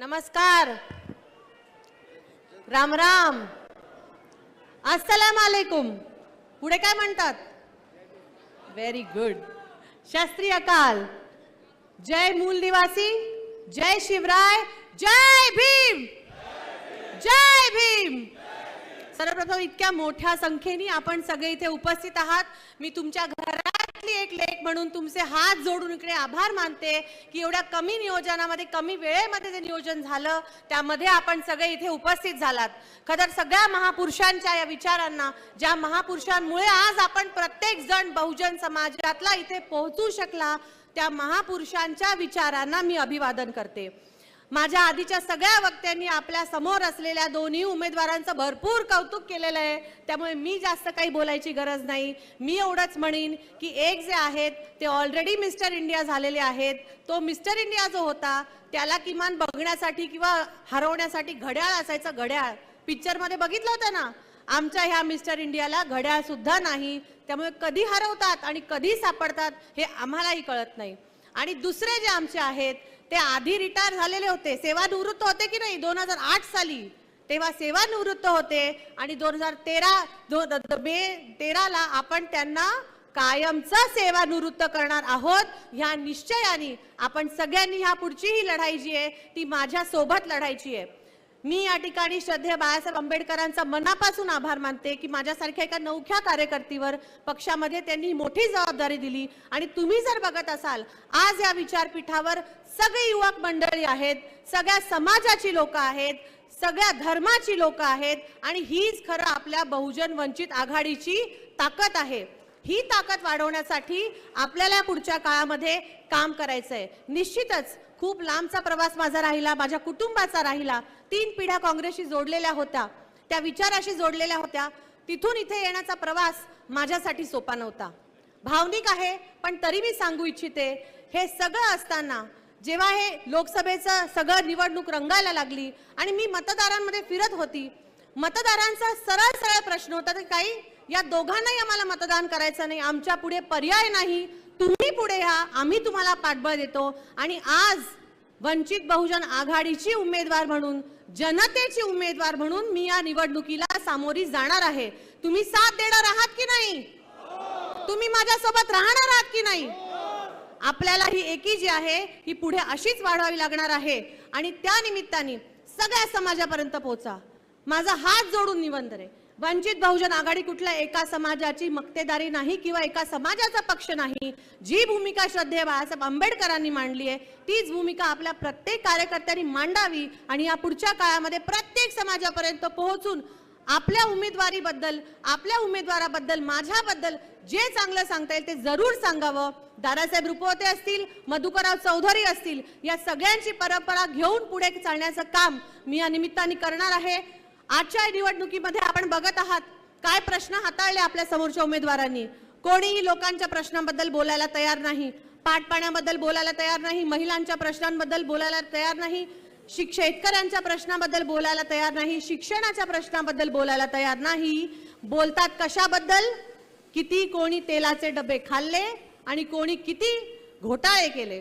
नमस्कार. राम राम. अस्सलाम वालेकुम पुढे काय म्हणतात? व्हेरी गुड शास्त्रीय काल जय मूल निवासी. जय शिवराय. जय भीम. जय भीम. सर्वप्रथम इतक्या मोठ्या संख्येने आपण सगळे इथे उपस्थित आहात. मी तुमच्या घरातली एक लेख म्हणून तुमचे हात जोडून इकडे आभार मानते की एवढ्या कमी नियोजनामध्ये कमी वेळेमध्ये जे नियोजन झालं त्यामध्ये आपण सगळे इथे उपस्थित झालात. खरं सगळ्या महापुरुषांच्या या विचारांना ज्या महापुरुषांमुळे आज आपण प्रत्येक जण बहुजन समाजातला इथे पोहोचू शकला त्या महापुरुषांच्या विचारांना मी अभिवादन करते. माझ्या आधीच्या सगळ्या वक्त्यांनी आपल्यासमोर असलेल्या दोन्ही उमेदवारांचं भरपूर कौतुक केलेलं आहे. त्यामुळे मी जास्त काही बोलायची गरज नाही. मी एवढंच म्हणेन की एक जे आहेत ते ऑलरेडी मिस्टर इंडिया झालेले आहेत. तो मिस्टर इंडिया जो होता त्याला किमान बघण्यासाठी किंवा हरवण्यासाठी घड्याळ असायचं घड्याळ. पिक्चरमध्ये बघितलं होतं ना? आमच्या ह्या मिस्टर इंडियाला घड्याळ सुद्धा नाही. त्यामुळे कधी हरवतात आणि कधी सापडतात हे आम्हालाही कळत नाही. आणि दुसरे जे आमचे आहेत ते आधी रिटायर झालेले होते. सेवानिवृत्त होते की नाही? दोन हजार आठ साली. तेव्हा सेवानिवृत्त होते आणि दोन हजार तेरा दो मे तेराला आपण त्यांना कायमचं सेवानिवृत्त करणार आहोत. ह्या निश्चयाने आपण सगळ्यांनी ह्या पुढची ही लढाई जी आहे ती माझ्या सोबत लढायची आहे. मी या ठिकाणी श्रद्धेय बाळासाहेब आंबेडकरांचा मनापासून आभार मानते की माझ्यासारख्या एका नवख्या कार्यकर्तीवर पक्षामध्ये त्यांनी मोठी जबाबदारी दिली. आणि तुम्ही जर बघत असाल आज या विचारपीठावर सगळे युवक मंडळी आहेत सगळ्या समाजाची लोक आहेत सगळ्या धर्माची लोक आहेत आणि हीच खरं आपल्या बहुजन वंचित आघाडीची ताकद आहे. ही ताकद वाढवण्यासाठी आपल्याला पुढच्या काळामध्ये काम करायचं आहे निश्चितच खूप लांबचा प्रवास माझा राहिला माझ्या कुटुंबाचा राहिला. तीन पिढ्या काँग्रेसशी जोडलेल्या होत्या. त्या विचाराशी जोडलेल्या होत्या. तिथून इथे येण्याचा प्रवास माझ्यासाठी सोपा नव्हता. भावनिक आहे पण तरी मी सांगू इच्छिते हे सगळं असताना जेव्हा हे लोकसभेचं सगळं निवडणूक रंगायला लागली आणि मी मतदारांमध्ये फिरत होती मतदारांचा सरळ सरळ प्रश्न होता की काही या दोघांनाही आम्हाला मतदान करायचं नाही. आमच्या पुढे पर्याय नाही. तुम्ही पुढे या. आम्ही तुम्हाला पाठबळ देतो. आणि आज वंचित बहुजन आघाडीची उमेदवार म्हणून जनतेची उमेदवार म्हणून मी या निवडणुकीला सामोरी जाणार आहे. तुम्ही साथ देणार आहात की नाही? तुम्ही माझ्यासोबत राहणार आहात की नाही? आपल्याला ही एकी जी आहे ही पुढे अशीच वाढवावी लागणार आहे. आणि त्या निमित्ताने सगळ्या समाजापर्यंत पोहोचा. माझा हात जोडून निबंध आहे वंचित बहुजन आघाडी कुठल्या एका समाजाची मक्तेदारी नाही किंवा एका समाजाचा पक्ष नाही जी भूमिका श्रद्धेय बाळासाहेब आंबेडकरांनी मांडली आहे तीच भूमिका आपल्या प्रत्येक कार्यकर्त्यांनी मांडावी आणि या पुढच्या काळामध्ये प्रत्येक समाजापर्यंत पोहोचून आपल्या उमेदवारीबद्दल आपल्या उमेदवाराबद्दल माझ्याबद्दल जे चांगलं सांगता येईल ते जरूर सांगावं. दादासाहेब रुपवते असतील मधुकरराव चौधरी असतील या सगळ्यांची परंपरा घेऊन पुढे चालण्याचं काम मी या निमित्ताने करणार आहे. आजच्या निवडणुकीमध्ये आपण बघत आहात काय प्रश्न हाताळले आपल्या समोरच्या उमेदवारांनी? कोणीही लोकांच्या प्रश्नांबद्दल बोलायला तयार नाही पाटपाण्याबद्दल बोलायला तयार नाही महिलांच्या प्रश्नांबद्दल बोलायला तयार नाही शिक शेतकऱ्यांच्या प्रश्नाबद्दल बोलायला तयार नाही शिक्षणाच्या प्रश्नाबद्दल बोलायला तयार नाही. बोलतात कशाबद्दल? किती कोणी तेलाचे डबे खाल्ले आणि कोणी किती घोटाळे केले?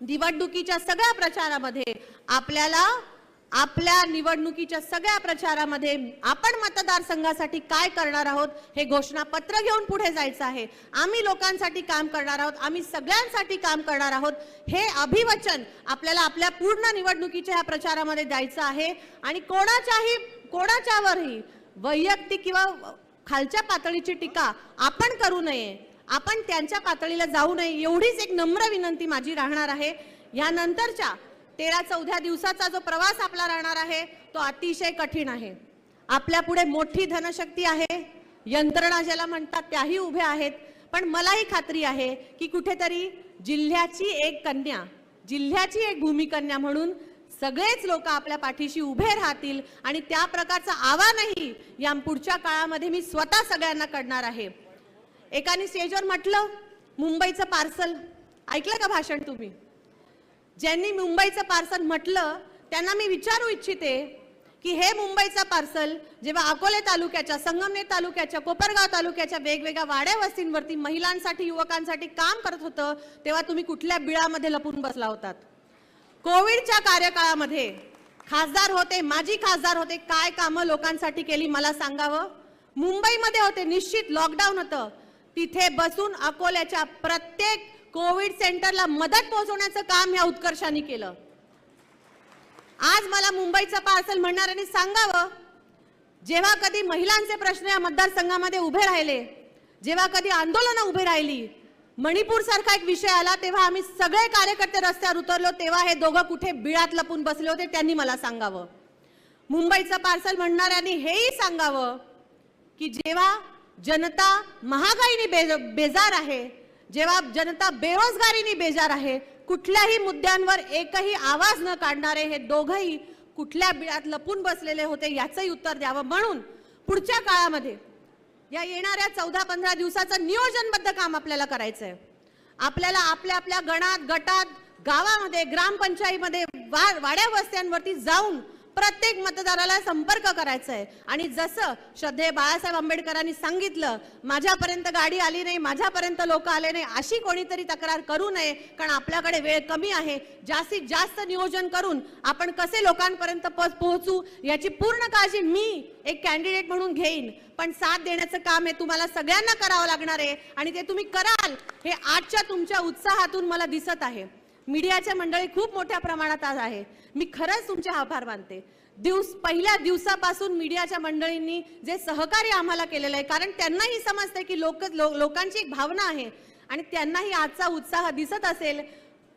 निवडणुकीच्या सगळ्या प्रचारामध्ये आपल्याला आपल्या निवडणुकीच्या सगळ्या प्रचारामध्ये आपण मतदारसंघासाठी काय करणार आहोत हे घोषणापत्र घेऊन पुढे जायचं आहे. आम्ही लोकांसाठी काम करणार आहोत आम्ही सगळ्यांसाठी काम करणार आहोत. हे अभिवचन आपल्याला आपल्या पूर्ण निवडणुकीच्या ह्या प्रचारामध्ये द्यायचं आहे. आणि कोणाच्याही कोणाच्यावरही वैयक्तिक किंवा खालच्या पातळीची टीका आपण करू नये आपण त्यांच्या पातळीला जाऊ नये एवढीच एक नम्र विनंती माझी राहणार आहे. यानंतरच्या तेरा चौदा दिवसाचा जो प्रवास आपला राहणार आहे तो अतिशय कठीण आहे. आपल्या पुढे मोठी धनशक्ती आहे. यंत्रणा ज्याला म्हणतात त्याही उभ्या आहेत. पण मलाही खात्री आहे की कुठेतरी जिल्ह्याची एक कन्या जिल्ह्याची एक भूमिकन्या म्हणून सगळेच लोक आपल्या पाठीशी उभे राहतील आणि त्या प्रकारचं आव्हानही या पुढच्या काळामध्ये मी स्वतः सगळ्यांना करणार आहे. एकाने स्टेजवर म्हटलं मुंबईचं पार्सल. ऐकलं का भाषण तुम्ही? ज्यांनी मुंबईचं पार्सल म्हटलं त्यांना मी विचारू इच्छिते की हे मुंबईचं पार्सल जेव्हा अकोले तालुक्याच्या संगमनेर तालुक्याच्या कोपरगाव तालुक्याच्या वेगवेगळ्या वाड्या वस्तींवरती महिलांसाठी युवकांसाठी काम करत होतं तेव्हा तुम्ही कुठल्या बिळामध्ये लपून बसला होतात? कोविडच्या कार्यकाळामध्ये खासदार होते माजी खासदार होते काय कामं लोकांसाठी केली मला सांगावं? मुंबईमध्ये होते निश्चित लॉकडाऊन होतं. तिथे बसून अकोल्याच्या प्रत्येक कोविड सेंटरला मदत पोहोचवण्याचं काम या उत्कर्षाने केलं. आज मला मुंबईचं पार्सल म्हणणाऱ्यांनी सांगावं जेव्हा कधी महिलांचे प्रश्न या मतदारसंघामध्ये उभे राहिले जेव्हा कधी आंदोलनं उभे राहिली मणिपूर सारखा एक विषय आला तेव्हा आम्ही सगळे कार्यकर्ते रस्त्यावर उतरलो तेव्हा हे दोघं कुठे बिळात लपून बसले होते त्यांनी मला सांगावं. मुंबईचं पार्सल म्हणणाऱ्यांनी हेही सांगावं की जेव्हा जनता महागाईने बेजार आहे जेव्हा जनता बेरोजगारीने बेजार आहे कुठल्याही मुद्द्यांवर एकही आवाज न काढणारे हे दोघंही कुठल्या बिळात लपून बसलेले होते याचंही उत्तर द्यावं म्हणून पुढच्या काळामध्ये या येणाऱ्या चौदा पंधरा दिवसाचं नियोजनबद्ध काम आपल्याला करायचं आहे आपल्याला आपल्या आपल्या गणात गटात गावामध्ये ग्रामपंचायतीमध्ये वा वाड्या वस्त्यांवरती जाऊन प्रत्येक मतदाराला संपर्क करायचा आहे आणि जसं श्रद्धे बाळासाहेब आंबेडकरांनी सांगितलं माझ्यापर्यंत गाडी आली नाही माझ्यापर्यंत लोक आले नाही अशी कोणीतरी तक्रार करू नये कारण आपल्याकडे वेळ कमी आहे. जास्तीत जास्त नियोजन करून आपण कसे लोकांपर्यंत प- पोहोचू याची पूर्ण काळजी मी एक कॅन्डिडेट म्हणून घेईन. पण साथ देण्याचं काम हे तुम्हाला सगळ्यांना करावं लागणार आहे आणि ते तुम्ही कराल हे आजच्या तुमच्या उत्साहातून मला दिसत आहे. मीडियाच्या मंडळी खूप मोठ्या प्रमाणात आज आहे. मी खरंच तुमचे आभार मानते. दिवस पहिल्या दिवसापासून मीडियाच्या मंडळींनी जे सहकार्य आम्हाला केलेलं आहे कारण त्यांनाही समजते की लोक लो- लोकांची एक भावना आहे. आणि त्यांनाही आजचा उत्साह दिसत असेल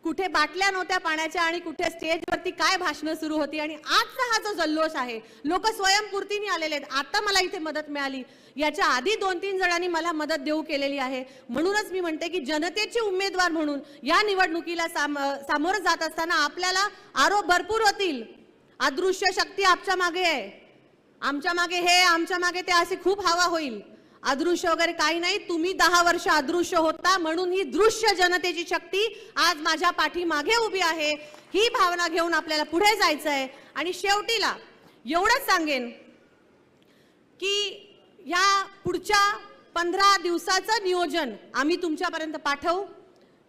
कुठे बाटल्या नव्हत्या पाण्याच्या आणि कुठे स्टेजवरती काय भाषणं सुरू होती आणि आजचा हा जो जल्लोष आहे लोक स्वयंपूर्तीने आलेले आहेत. आता मला इथे मदत मिळाली. याच्या आधी दोन तीन जणांनी मला मदत देऊ केलेली आहे. म्हणूनच मी म्हणते की जनतेची उमेदवार म्हणून या निवडणुकीला साम सामोरं जात असताना आपल्याला आरोप भरपूर होतील. अदृश्य शक्ती आमच्या मागे आहे. आमच्या मागे हे आमच्या मागे ते असे खूप हवा होईल. अदृश्य वगैरे काही नाही. तुम्ही दहा वर्ष अदृश्य होता म्हणून ही दृश्य जनतेची शक्ती आज माझ्या पाठीमागे उभी आहे. ही भावना घेऊन आपल्याला पुढे जायचं आहे आणि शेवटीला एवढंच सांगेन की या पुढच्या पंधरा दिवसाचं नियोजन आम्ही तुमच्यापर्यंत पाठवू.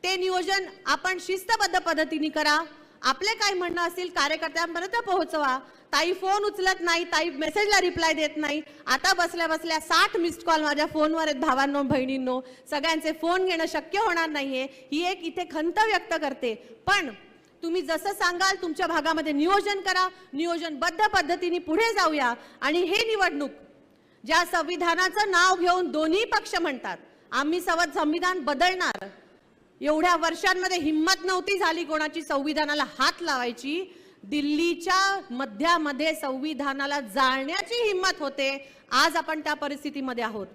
ते नियोजन आपण शिस्तबद्ध पद्धतीने करा. आपले काय म्हणणं असतील कार्यकर्त्यांपर्यंत पोहोचवा. ताई फोन उचलत नाही ताई मेसेजला रिप्लाय देत नाही. आता बसल्या बसल्या साठ मिस्ड कॉल माझ्या फोनवर आहेत भावांनो बहिणींनो. सगळ्यांचे फोन घेणं शक्य होणार नाहीये. ही एक इथे खंत व्यक्त करते. पण तुम्ही जसं सांगाल तुमच्या भागामध्ये नियोजन करा. नियोजनबद्ध पद्धतीने पुढे जाऊया. आणि हे निवडणूक ज्या संविधानाचं नाव घेऊन दोन्ही पक्ष म्हणतात आम्ही सवत संविधान बदलणार. एवढ्या वर्षांमध्ये हिंमत नव्हती झाली कोणाची संविधानाला हात लावायची. दिल्लीच्या मध्यामध्ये संविधानाला जाळण्याची हिंमत होते. आज आपण त्या परिस्थितीमध्ये आहोत.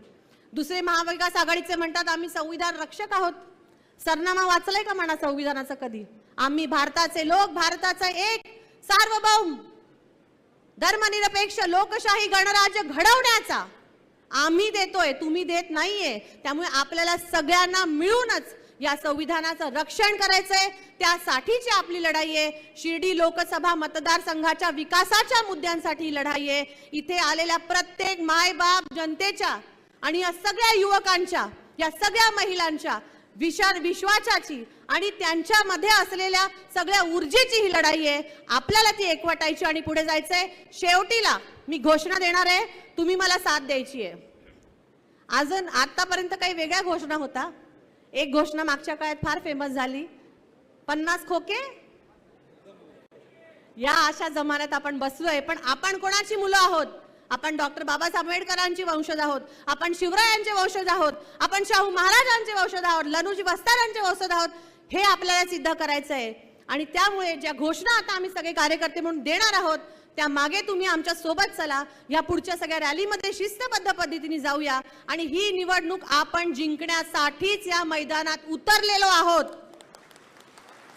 दुसरे महाविकास आघाडीचे म्हणतात आम्ही संविधान रक्षक आहोत. सरनामा वाचलाय का म्हणा संविधानाचं कधी? आम्ही भारताचे लोक भारताचा एक सार्वभौम धर्मनिरपेक्ष लोकशाही गणराज्य घडवण्याचा. आम्ही देतोय तुम्ही देत नाहीये. त्यामुळे आपल्याला सगळ्यांना मिळूनच या संविधानाचं रक्षण करायचंय. त्यासाठीची आपली लढाई आहे. शिर्डी लोकसभा मतदारसंघाच्या विकासाच्या मुद्द्यांसाठी लढाई आहे. इथे आलेल्या प्रत्येक मायबाप जनतेच्या आणि या सगळ्या युवकांच्या या सगळ्या महिलांच्या विशाल विश्वासाची आणि त्यांच्यामध्ये असलेल्या सगळ्या ऊर्जेची ही लढाई आहे. आपल्याला ती एकवटायची आणि पुढे जायचंय. शेवटीला मी घोषणा देणार आहे. तुम्ही मला साथ द्यायची आहे. अजून आतापर्यंत काही वेगळ्या घोषणा होता? एक घोषणा मागच्या काळात फार फेमस झाली. पन्नास खोके? या अशा जमान्यात आपण बसलोय पण आपण कोणाची मुलं आहोत? आपण डॉक्टर बाबासाहेब आंबेडकरांची वंशज आहोत आपण शिवरायांचे वंशज आहोत आपण शाहू महाराजांचे वंशज आहोत लनुजी वस्तारांचे वंशज आहोत हे आपल्याला सिद्ध करायचं आहे आणि त्यामुळे ज्या घोषणा आता आम्ही सगळे कार्यकर्ते म्हणून देणार आहोत त्या मागे तुम्ही आमच्यासोबत चला. या पुढच्या सगळ्या रॅलीमध्ये शिस्तबद्ध पद्धतीने जाऊया. आणि ही निवडणूक आपण जिंकण्यासाठीच या मैदानात उतरलेलो आहोत.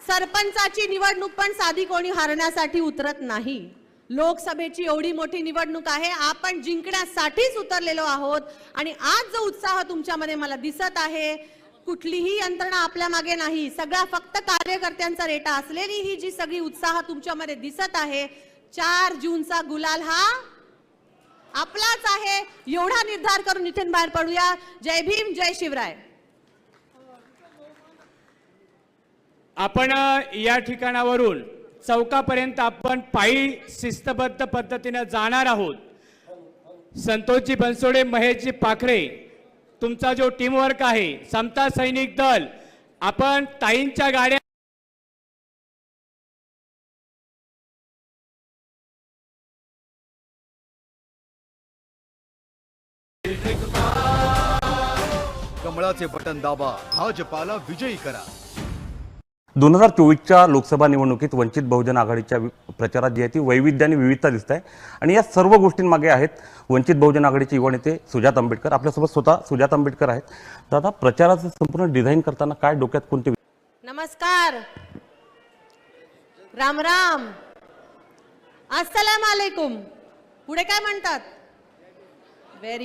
सरपंचाची निवडणूक पण साधी कोणी हारण्यासाठी उतरत नाही. लोकसभेची एवढी मोठी निवडणूक आहे आपण जिंकण्यासाठीच उतरलेलो आहोत. आणि आज जो उत्साह तुमच्यामध्ये मला दिसत आहे कुठलीही यंत्रणा आपल्या मागे नाही. सगळा फक्त कार्यकर्त्यांचा रेटा असलेली ही जी सगळी उत्साह तुमच्यामध्ये दिसत आहे चार जूनचा गुलाल हा आपलाच आहे. एवढा निर्धार करून इथून बाहेर पडूया. जय भीम जय शिवराय. आपण या ठिकाणावरून चौकापर्यंत आपण पायी शिस्तबद्ध पद्धतीने जाणार आहोत. संतोषजी बनसोडे महेशजी पाखरे तुमचा जो टीमवर्क आहे समता सैनिक दल आपण ताईंच्या गाड्या कमळाचे बटन दाबा. भाजपाला विजयी करा. दोन हजार चोवीसच्या लोकसभा निवडणुकीत वंचित बहुजन आघाडीच्या प्रचारात जी आहे ती वैविध्य आणि विविधता दिसत आहे. आणि या सर्व गोष्टींमागे आहेत वंचित बहुजन आघाडीचे युवा नेते सुजात आंबेडकर. आपल्यासोबत स्वतः सुजात आंबेडकर आहेत. दादा प्रचाराचं संपूर्ण डिझाईन करताना काय डोक्यात कोणते नमस्कार. राम राम. अस्सलाम वालेकुम. पुढे काय म्हणतात? व्हेरी